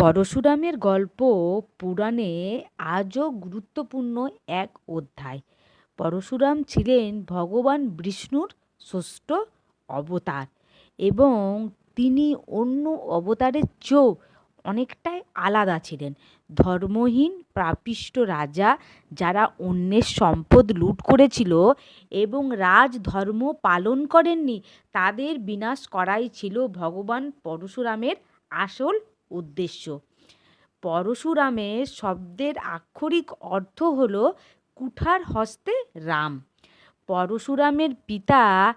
পরশুরামের গল্প পুরাণে আজও গুরুত্বপূর্ণ এক অধ্যায়। পরশুরাম ছিলেন ভগবান বিষ্ণুর ষষ্ঠ অবতার এবং তিনি অন্য অবতারের চেয়েও অনেকটাই আলাদা ছিলেন। ধর্মহীন, প্রাপিষ্ট রাজা যারা অন্যের সম্পদ লুট করেছিল এবং রাজ ধর্ম পালন করেননি, তাদের বিনাশ করাই ছিল ভগবান পরশুরামের আসল উদ্দেশ্য। পরশুরামের শব্দের আক্ষরিক অর্থ হল কুঠার হস্তে রাম। পরশুরামের পিতা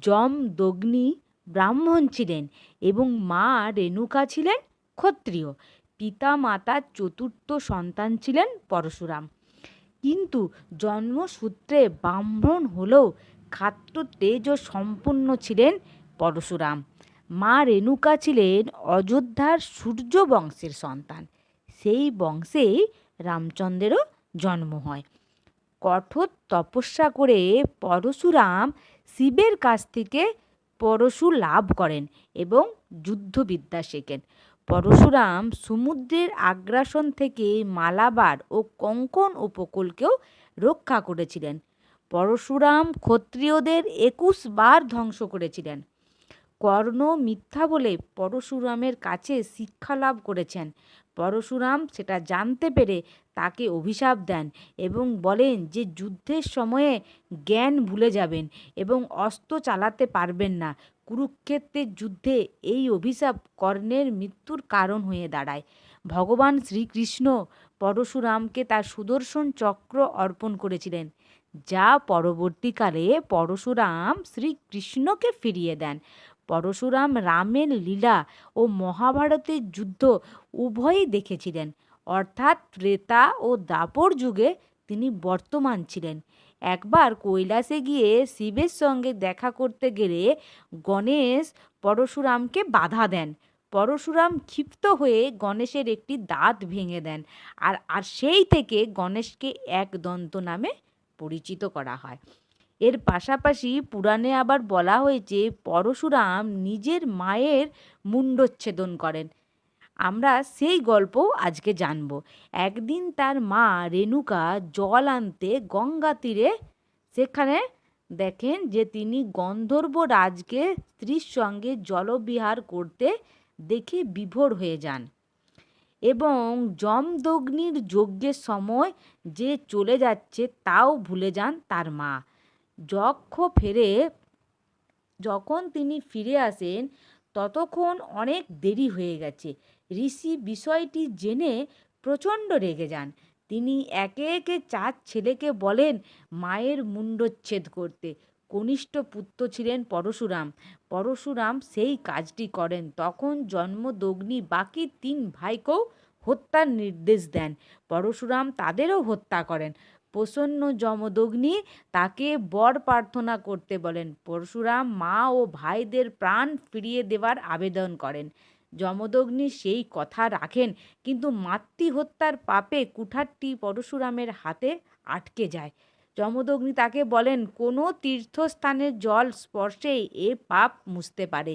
যমদগ্নি ব্রাহ্মণ ছিলেন এবং মা রেণুকা ছিলেন ক্ষত্রিয়। পিতা মাতার চতুর্থ সন্তান ছিলেন পরশুরাম। কিন্তু জন্মসূত্রে ব্রাহ্মণ হলেও খাদ্য তেজ সম্পূর্ণ ছিলেন পরশুরাম। মা রেণুকা ছিলেন অযোধ্যার সূর্য বংশের সন্তান। সেই বংশেই রামচন্দ্রেরও জন্ম হয়। কঠোর তপস্যা করে পরশুরাম শিবের কাছ থেকে পরশু লাভ করেন এবং যুদ্ধবিদ্যা শেখেন। পরশুরাম সমুদ্রের আগ্রাসন থেকে মালাবার ও কঙ্কন উপকূলকেও রক্ষা করেছিলেন। পরশুরাম ক্ষত্রিয়দের একুশ বার ধ্বংস করেছিলেন। কর্ণ মিথ্যা বলে পরশুরামের কাছে শিক্ষা লাভ করেছেন। পরশুরাম সেটা জানতে পেরে তাকে অভিশাপ দেন এবং বলেন যে যুদ্ধের সময়ে জ্ঞান ভুলে যাবেন এবং অস্ত্র চালাতে পারবেন না। কুরুক্ষেত্রের যুদ্ধে এই অভিশাপ কর্ণের মৃত্যুর কারণ হয়ে দাঁড়ায়। ভগবান শ্রীকৃষ্ণ পরশুরামকে তার সুদর্শন চক্র অর্পণ করেছিলেন, যা পরবর্তীকালে পরশুরাম শ্রীকৃষ্ণকে ফিরিয়ে দেন। পরশুরাম রামের লীলা ও মহাভারতের যুদ্ধ উভয়ই দেখেছিলেন। অর্থাৎ ত্রেতা ও দাপর যুগে তিনি বর্তমান ছিলেন। একবার কৈলাসে গিয়ে শিবের সঙ্গে দেখা করতে গেলে গণেশ পরশুরামকে বাধা দেন। পরশুরাম ক্ষিপ্ত হয়ে গণেশের একটি দাঁত ভেঙে দেন আর আর সেই থেকে গণেশকে একদন্ত নামে পরিচিত করা হয়। এর পাশাপাশি পুরাণে আবার বলা হয়েছে, পরশুরাম নিজের মায়ের মুণ্ডচ্ছেদন করেন। আমরা সেই গল্পও আজকে জানব। একদিন তার মা রেণুকা জল আনতে গঙ্গা তীরে, সেখানে দেখেন যে তিনি গন্ধর্ব রাজকে স্ত্রীর সঙ্গে জলবিহার করতে দেখে বিভোর হয়ে যান এবং যমদগ্নির যজ্ঞের সময় যে চলে যাচ্ছে তাও ভুলে যান তার মা। যক্ষ ফেরে যখন তিনি ফিরে আসেন, ততক্ষণ অনেক দেরি হয়ে গেছে। ঋষি বিষয়টি জেনে প্রচণ্ড রেগে যান। তিনি একে একে চার ছেলেকে বলেন, মায়ের মুণ্ডচ্ছেদ করতে। কনিষ্ঠ পুত্র ছিলেন পরশুরাম। পরশুরাম সেই কাজটি করেন। তখন জন্মদগ্নি বাকি তিন ভাইকেও হত্যার নির্দেশ দেন। পরশুরাম তাদেরও হত্যা করেন। প্রসন্ন যমদগ্নি তাকে বর প্রার্থনা করতে বলেন। পরশুরাম মা ও ভাইদের প্রাণ ফিরিয়ে দেওয়ার আবেদন করেন। যমদগ্নি সেই কথা রাখেন, কিন্তু মাতৃহত্যার পাপে কুঠারটি পরশুরামের হাতে আটকে যায়। যমদগ্নি তাকে বলেন, কোনো তীর্থস্থানের জল স্পর্শেই এ পাপ মুছতে পারে।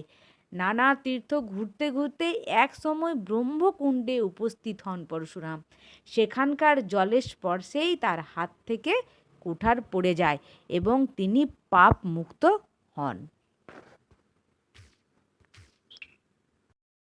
নানা তীর্থ ঘুরতে ঘুরতে এক সময় ব্রহ্মকুণ্ডে উপস্থিত হন পরশুরাম। সেখানকার জলের স্পর্শেই তার হাত থেকে কুঠার পড়ে যায় এবং তিনি পাপ মুক্ত হন।